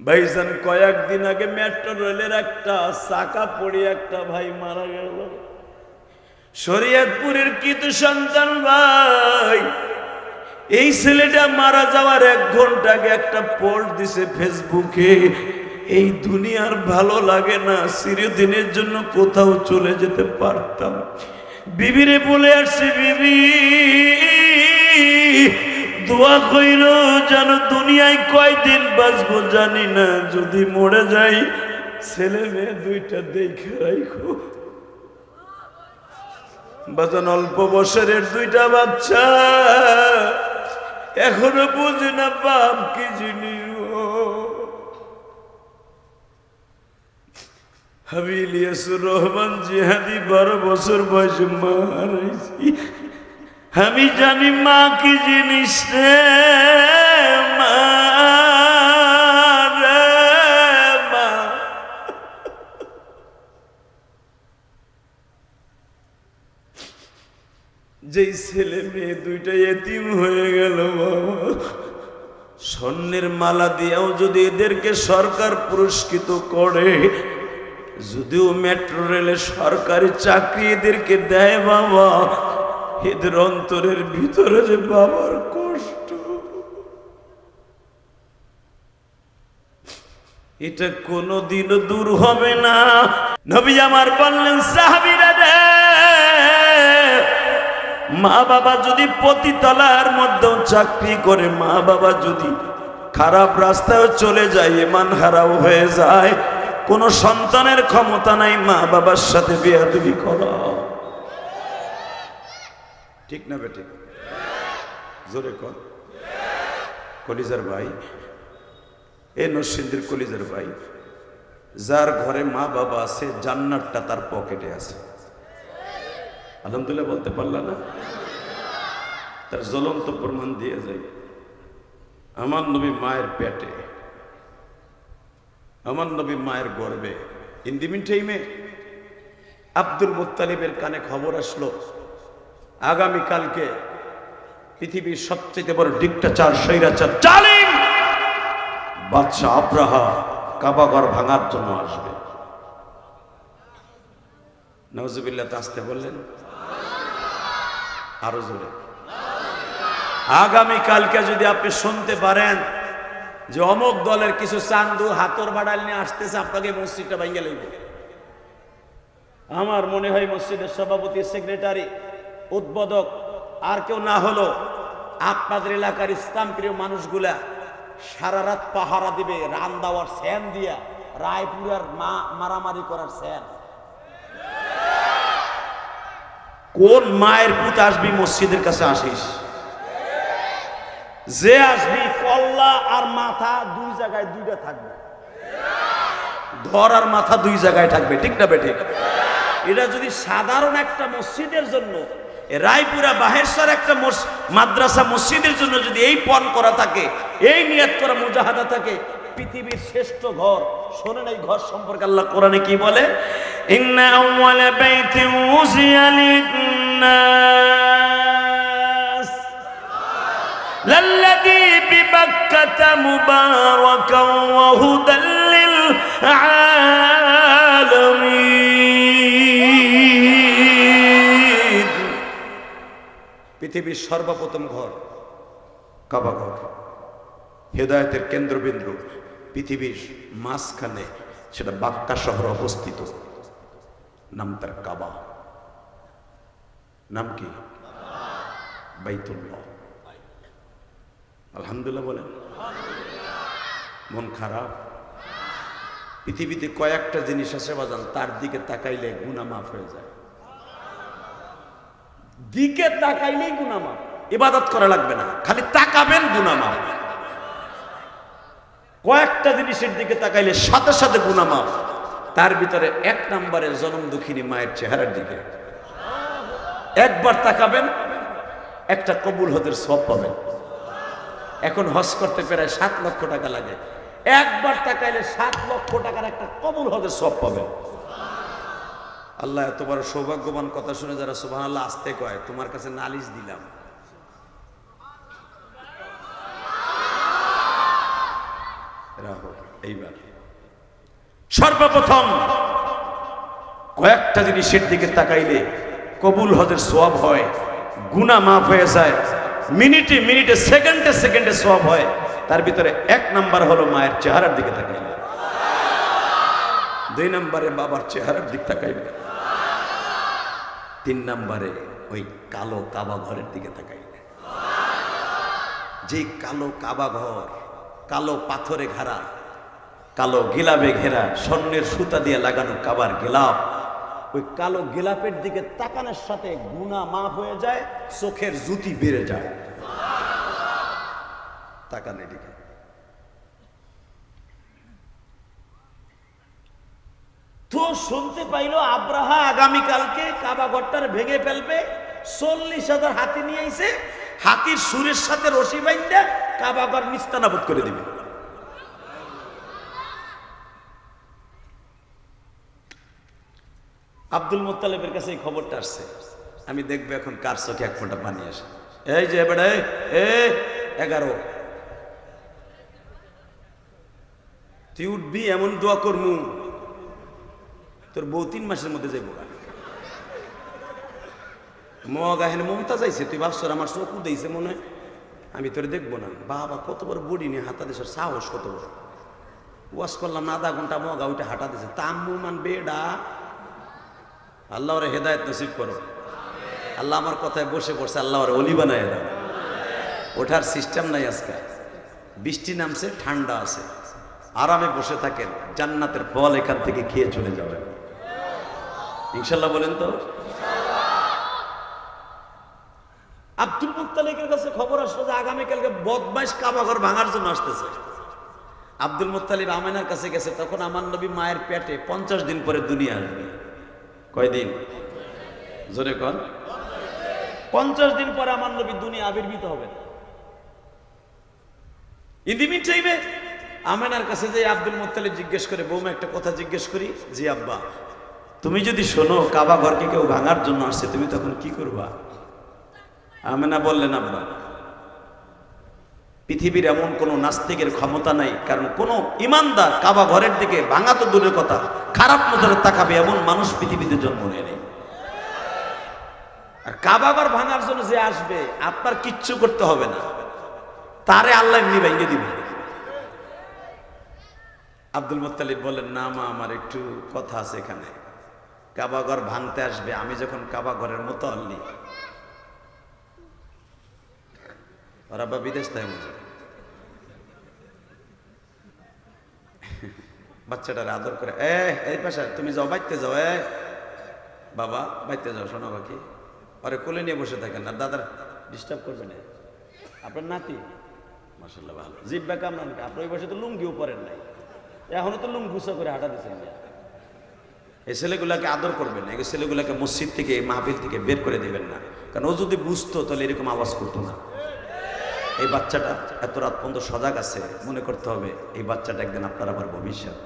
ভাইজান, কয়েকদিন আগে মেট্রো রেলের একটা চাকা পড়ে একটা ভাই মারা গেল। শরীয়তপুরের কিতু সন্তান ভাই, এই ছেলেটা মারা যাওয়ার এক ঘণ্টা আগে একটা পোস্ট দিছে ফেসবুকে, এই দুনিয়ার ভালো লাগে না, চিরদিনের জন্য কোথাও চলে যেতে পারতাম। বিবিরে বলে আসছে, বিবি দোয়া কইর, যেন দুনিয়ায় কয়দিন বাঁচবো জানি না, যদি মরে যাই, ছেলে মেয়ে দুইটা দেখে রাখো বাজান অল্প বছরের দুইটা বাচ্চা, এখনও বুঝি না বাপ কি জিনিস ও। আমি ইলিয়াসুর রহমান জিহাদি বারো বছর বয়সে মারাইছি আমি জানি মা কি জিনিস রে যেই ছেলে মেয়ে দুইটা এতিম হয়ে গেল বাবা। স্বর্ণের মালা দিয়েও যদি এদেরকে সরকার পুরস্কৃত করে, যদিও মেট্রো রেলে সরকারি চাকরি এদেরকে দেয় বাবা। এদের অন্তরের ভিতরে যে বাবার কষ্ট। এটা কোনোদিনও দূর হবে না। নবী আমার বললেন, সাহাবিরা রে মা বাবা যদি পতিতলার মধ্যেও চাকরি করে মা বাবা যদি খারাপ রাস্তায় চলে যায় এমান হারাও হয়ে যায়, কোন সন্তানের ক্ষমতা নাই মা বাবার সাথে বেয়াদবি করা। ঠিক না বেটে জোরে কর কলিজার ভাই, এ নরসিংদীর কলিজার ভাই, যার ঘরে মা বাবা আছে, জান্নাতটা তার পকেটে আছে। আলহামদুলিল্লাহ বলতে পারলা না? তার জ্বলন্ত প্রমাণ দিয়ে যায় আমার নবী মায়ের পেটে, আমার নবী মায়ের গর্বে ইন দি মিন টাইমে আব্দুল মুত্তালিবের কানে খবর আসলো। আগামীকালকে পৃথিবীর সবচেয়ে বড় ডিক্টাচার, স্বৈরাচার, জালিম বাদশাহ আব্রাহা কাবাগর ভাঙার জন্য আসবে। নজবিল্লা আসতে বললেন? আরও জোরে। আগামী কালকে যদি আপনি শুনতে পারেন যে অমুক দলের কিছু চান্দু হাতর বাড়াল নিয়ে আসতেছে, আপনাকে মসজিদটা ভেঙে লাগবে আমার মনে হয় মসজিদের সভাপতি, সেক্রেটারি উদ্বোধক আর কেউ না হলো আপনাদের এলাকার ইসলাম প্রিয় মানুষগুলা সারা রাত পাহারা দিবে, রান দেওয়ার স্যান দিয়া, রায়পুরার মা মারামারি করার স্যান কোন মায়ের পুত আসবি মসজিদের কাছে আসিস? যে আসবি কল্লা আর মাথা দুই জায়গায় দুইটা থাকবে। ধর আর মাথা দুই জায়গায় থাকবে, ঠিক না বেঠিক এটা যদি সাধারণ একটা মসজিদের জন্য রায়পুরা বাহেশ্বর একটা মস- মাদ্রাসা মসজিদের জন্য যদি এই পণ করা থাকে এই নিয়াত করা মুজাহাদা থাকে পৃথিবীর শ্রেষ্ঠ ঘর শোনেন এই ঘর সম্পর্কে আল্লাহ কোরআনে কি বলে ইন্না আউওয়ালা বাইতিন উযিয়া লিন-নাস للذي ببكة مباركا وهدى للعالمين পৃথিবীর সর্বপ্রথম ঘর, কাবা ঘর। হেদায়তের কেন্দ্রবিন্দু পৃথিবীর মাঝখানে, সেটা বাক্কা শহর অবস্থিত। নাম তার কাবা। নাম কি? বাইতুল্লাহ। আলহামদুলিল্লাহ বলেন। মন খারাপ। পৃথিবীতে কয়েকটা জিনিস আছে, বাজান, তার দিকে তাকাইলে গুণা মাফ হয়ে যায়। দিকে তাকাইলেই গুণা মাফ ইবাদত করা লাগবে না। খালি তাকাবেন গুণা মাফ কয়েকটা জিনিসের দিকে তাকাইলে সাথে সাথে গুণা মাফ তার ভিতরে এক নম্বরে জনম দুঃখিনী মায়ের চেহারার দিকে। একবার তাকাবেন, একটা কবুল হতে সব পাবেন। এখন হজ করতে প্রায় সাত লক্ষ টাকা লাগে। একবার তাকাইলে সাত লক্ষ টাকার একটা কবুল হতে সব পাবে আল্লাহ এত বড় সৌভাগ্যবান কথা শুনে যারা সুবাহ আল্লাহ আসতে কয়, তোমার কাছে নালিশ দিলাম। এইবার। সর্বপ্রথম কয়েকটা জিনিসের দিকে তাকাইলে কবুল হজের সোয়াব হয় গুণা মাফ হয়ে যায়, মিনিটে মিনিটে, সেকেন্ডে সেকেন্ডে সোয়াব হয়, তার ভিতরে এক নাম্বার হলো মায়ের চেহারার দিকে তাকাইলে। দুই নম্বরে বাবার চেহারার দিক তাকাইলে। তিন নম্বরে ওই কালো কাবা ঘরের দিকে তাকাইলে যে কালো কাবা ঘর, কালো পাথরে ঘেরা, কালো গিলাপে ঘেরা, স্বর্ণের সুতা দিয়ে লাগানো কাবার গিলাপ, ওই কালো গিলাপের দিকে তাকানোর সাথে গুণা মাফ হয়ে যায়, চোখের জুতি বেড়ে যায়। তাকানো দিকে তো শুনতে পাইলো আব্রাহা আগামীকালকে কাবা ঘরটার ভেঙে ফেলবে। চল্লিশ হাজার হাতি নিয়ে আইছে। হাতির সুরের সাথে রশি বাইন্দা কাবা ঘর নিস্তানাবোধ করে দিবে। আব্দুল মোত্তালেবের কাছে এই খবরটা আসছে। আমি দেখব এখন কার চোখে এক ফোঁটা পানি আসে। এই যে এবারে এ এগারো। তুই উঠবি, এমন দোয়া করমু। তোর বউ তিন মাসের মধ্যে যাইব মগ আহেন মমতা যাইছে, তুই ভাবছর আমার চোখ দিয়েছে মনে আমি তোর দেখব না। বাবা, কত বড় বডি নিয়ে হাতা দেশের সাহস কত বড়। ওয়াশ করলাম, না, আধা ঘণ্টা মগা উঠে হাঁটা দিছে। তাম্মু বেডা। আল্লাহ ওরে হেদায়ত নসিব করো। আল্লাহ আমার কথায় বসে পড়ছে আল্লাহ ওরে অলি বানায় দাও। ওঠার সিস্টেম নাই আজকে। বৃষ্টি নামছে, ঠান্ডা আছে। আরামে বসে থাকেন, জান্নাতের ফল এখান থেকে খেয়ে চলে যাবেন। ইনশাল্লাহ বলেন তো। আব্দুল মুত্তালিকের কাছে খবর আসলো যে আগামীকালকে বদমাইশ কাবাঘর ভাঙার জন্য আসতেছে। আব্দুল মুত্তালিব আমেনার কাছে গেছে, তখন আমার নবী মায়ের পেটে পঞ্চাশ দিন পরে দুনিয়া আসবে। কয়দিন? জোরে কর পঞ্চাশ দিন পরে আমার নবী দুনিয়া আবির্ভূত হবে। ইদিমিন চাইবে আমেনার কাছে যে আব্দুল মুত্তালিব জিজ্ঞেস করে, বৌমা একটা কথা জিজ্ঞেস করি। জি আব্বা। তুমি যদি শোনো, কাবা ঘরকে কেউ ভাঙার জন্য আসছে, তুমি তখন কি করবা? আমেনা বললেন, আব্বা, পৃথিবীর এমন কোনো নাস্তিকের ক্ষমতা নাই, কারণ কোনো ইমানদার কাবা ঘরের দিকে ভাঙা তো দূরের কথা, খারাপ নজরে তাকাবে এমন মানুষ পৃথিবীতে জন্ম নেয়নি আর কাবা ঘর ভাঙার জন্য যে আসবে, আপনার কিচ্ছু করতে হবে না। তারে আল্লাহ এমনি ভেঙে দিবে। আব্দুল মোত্তালিব বলেন না মা, আমার একটু কথা আছে এখানে। কাবা ঘর ভাঙতে আসবে, আমি যখন কাবা ঘরের মতো আল্লি ওরা বা বিদেশ তাই মজা বাচ্চাটার আদর করে, এ, এই পাশে, তুমি যাও, বাইতে যাও, এ। বাবা, বাইতে যাও, শোনো বাকি। আরে কোলে নিয়ে বসে থাকেন আর দাদার ডিস্টার্ব করবে না। আপনার নাতি? মাসাল্লাহ ভালো। জিব্বা কামরান আপনার ওই বসে তো লুঙ্গিও পরেন নাই। এখনও তো লুঙ্গি গুছা করে হাঁটা দিচ্ছেন না। এই ছেলেগুলাকে আদর করবেন না, এই ছেলেগুলাকে মসজিদ থেকে মাহফিল থেকে বের করে দিবেন না। কারণ ও যদি বুঝতো, তাহলে এরকম আওয়াজ করতো না। এই বাচ্চাটা এত রাত পর্যন্ত সজাগ আছে, মনে করতে হবে, এই বাচ্চাটা একদিন আপনার আবার ভবিষ্যৎ।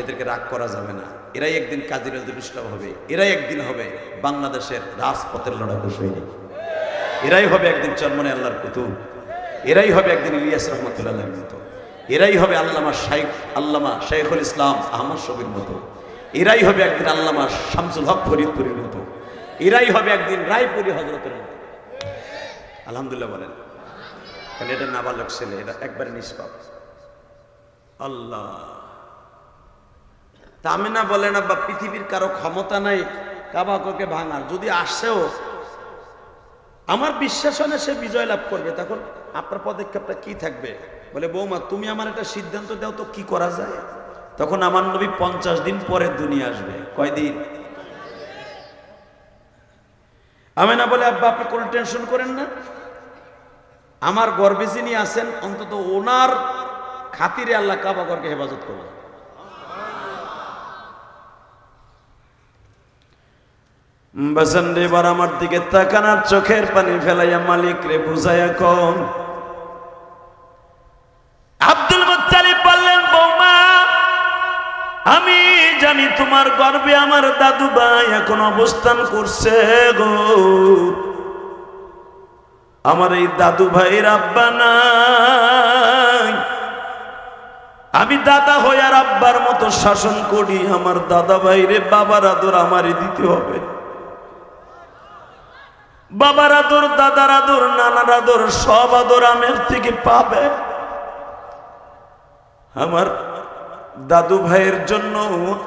এদেরকে রাগ করা যাবে না। এরাই একদিন কাজী নজরুল ইসলাম হবে, এরাই একদিন হবে বাংলাদেশের রাজপথের লড়াকু সৈনিক। এরাই হবে একদিন চন্মনে আল্লাহর কুতুব। এরাই হবে একদিন ইলিয়াস রহমতুল্লাহর মতো। এরাই হবে আল্লামা শাইখ, আল্লামা শাইখুল ইসলাম আহমদ শবির মতো। এরাই হবে একদিন আল্লামা শামসুল হক ফরিদপুরের মতো। এরাই হবে একদিন রায়পুরি হজরতের মতো। আলহামদুলিল্লাহ বলেন। কারণ এটা নাবালক ছেলে, এটা একবারে নিষ্পাপ। আল্লাহ। তামিনা বলে না বা পৃথিবীর কারও ক্ষমতা নাই, কাবাককে ভাঙার। যদি আসেও, আমার বিশ্বাস হয় না সে বিজয় লাভ করবে। তখন আপনার পদক্ষেপটা কি থাকবে? বলে, বৌমা, তুমি আমার একটা সিদ্ধান্ত দাও তো কি করা যায়? তখন আমার নবী পঞ্চাশ দিন পরে দুনিয়া আসবে। কয়দিন আমি না বলে, আব্বা, আপনি কোনো টেনশন করেন না। আমার গর্বে যিনি আছেন, অন্তত ওনার খাতিরে আল্লাহ কাবা কাবাগরকে হেফাজত করবে বাসান আমার দিকে তাকানার চোখের পানি ফেলাইয়া মালিক রে বুঝাইয়া কম আব্দুল আমি জানি তোমার গর্বে আমার দাদু ভাই এখন অবস্থান করছে গো। আমার এই দাদু ভাইয়ের আব্বা নাই। আমি দাদা হই আর আব্বার মতো শাসন করি, আমার দাদা ভাইরে বাবার আদর আমারই দিতে হবে। বাবার আদর, দাদার আদর, নানার আদর, সব আদর আমের থেকে পাবে। আমার দাদু ভাইয়ের জন্য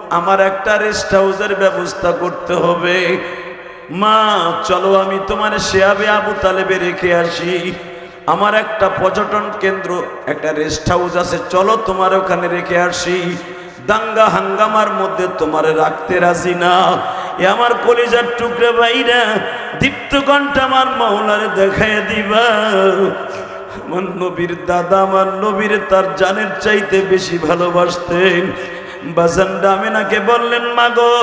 আমার একটা রেস্ট হাউসের ব্যবস্থা করতে হবে। মা, চলো আমি তোমার শেয়াবে আবু তালেবে রেখে আসি। আমার একটা পর্যটন কেন্দ্র, একটা রেস্ট হাউস আছে, চলো তোমার ওখানে রেখে আসি। দাঙ্গা হাঙ্গামার মধ্যে তোমার রাখতে রাজি না। এ আমার কলিজার টুকরে ভাইরা, দীপ্ত ঘণ্টা আমার মাওলারে দেখায় দিবা। আমার নবীর দাদা, আমার নবীর তার জানের চাইতে বেশি ভালোবাসতেন। বাজান ডামিনাকে বললেন, মাগো,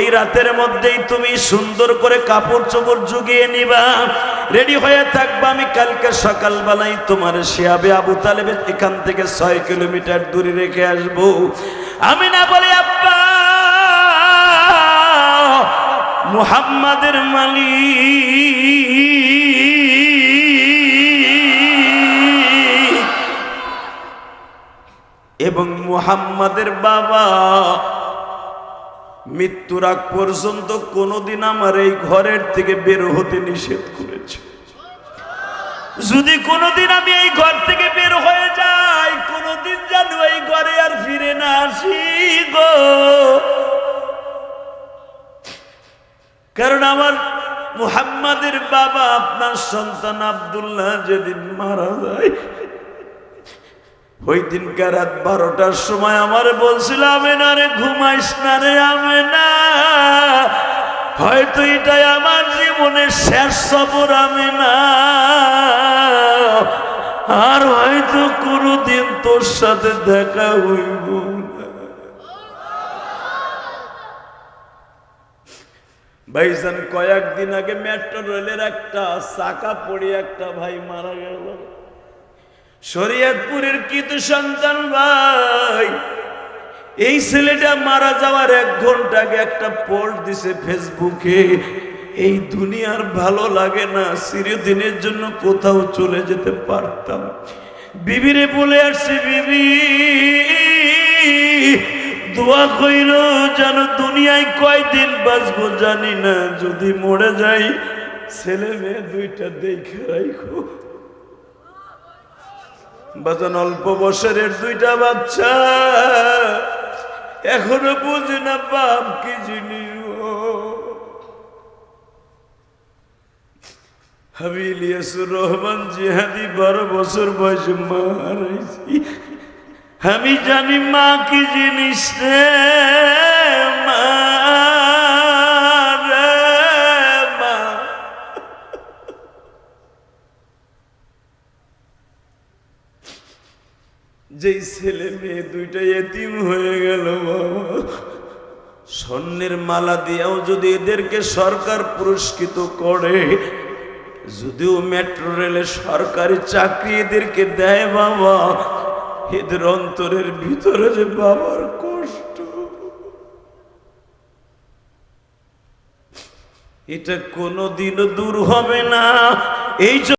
এই রাতের মধ্যেই তুমি সুন্দর করে কাপড় চোপড় জুগিয়ে নিবা। রেডি হয়ে থাকবা, আমি কালকে সকালবেলায় তোমার শিয়াবে আবু তালেবে এখান থেকে ছয় কিলোমিটার দূরে রেখে আসব। আমি না বলি, আব্বা, মুহাম্মাদের মালিক এবং মুহাম্মাদের বাবা, মৃত্যুর আগ পর্যন্ত কোনোদিন আমার এই ঘরের থেকে বের হতে নিষেধ করেছে। যদি কোনোদিন আমি এই ঘর থেকে বের হয়ে যাই, কোনোদিন যেন এই ঘরে আর ফিরে না আসি গো। কারণ আমার মুহাম্মাদের বাবা, আপনার সন্তান আব্দুল্লাহ যেদিন মারা যায় ওই দিনকার রাত বারোটার সময় আমার বলছিল আমি না রে ঘুমাইস না রে আমি না হয়তো এটাই আমার জীবনের শেষ সবর আমি না আর হয়তো কোনোদিন তোর সাথে দেখা হইব ভাইজান, কয়েকদিন আগে মেট্রো রেলের একটা চাকা পড়ে একটা ভাই মারা গেল। শরীয়তপুরের কিতু সন্তান ভাই, এই ছেলেটা মারা যাওয়ার এক ঘণ্টা আগে একটা পোস্ট দিছে ফেসবুকে এই দুনিয়ার ভালো লাগে না, চিরদিনের জন্য কোথাও চলে যেতে পারতাম। বিবিরে বলে আসছি, বিবি, দোয়া কইল যেন দুনিয়ায় কয়দিন বাঁচবো জানি না, যদি মরে যাই, ছেলে মেয়ে দুইটা দেখে রাখো বাজান অল্প বছরের দুইটা বাচ্চা। এখনও বুঝি না বাপ কি জিনিস ইলিয়াসুর রহমান জিহাদি বারো বছর বয়সে মা আমি জানি মা কি জিনিস রে। যেই ছেলে মেয়ে দুইটা এতিম হয়ে গেল, বাবা। স্বর্ণের মালা দিয়েও যদি এদেরকে সরকার পুরস্কৃত করে, যদিও মেট্রো রেলে সরকারি চাকরি এদেরকে দেয়, বাবা, এদের অন্তরের ভিতরে যে বাবার কষ্ট। এটা কোনোদিনও দূর হবে না। এই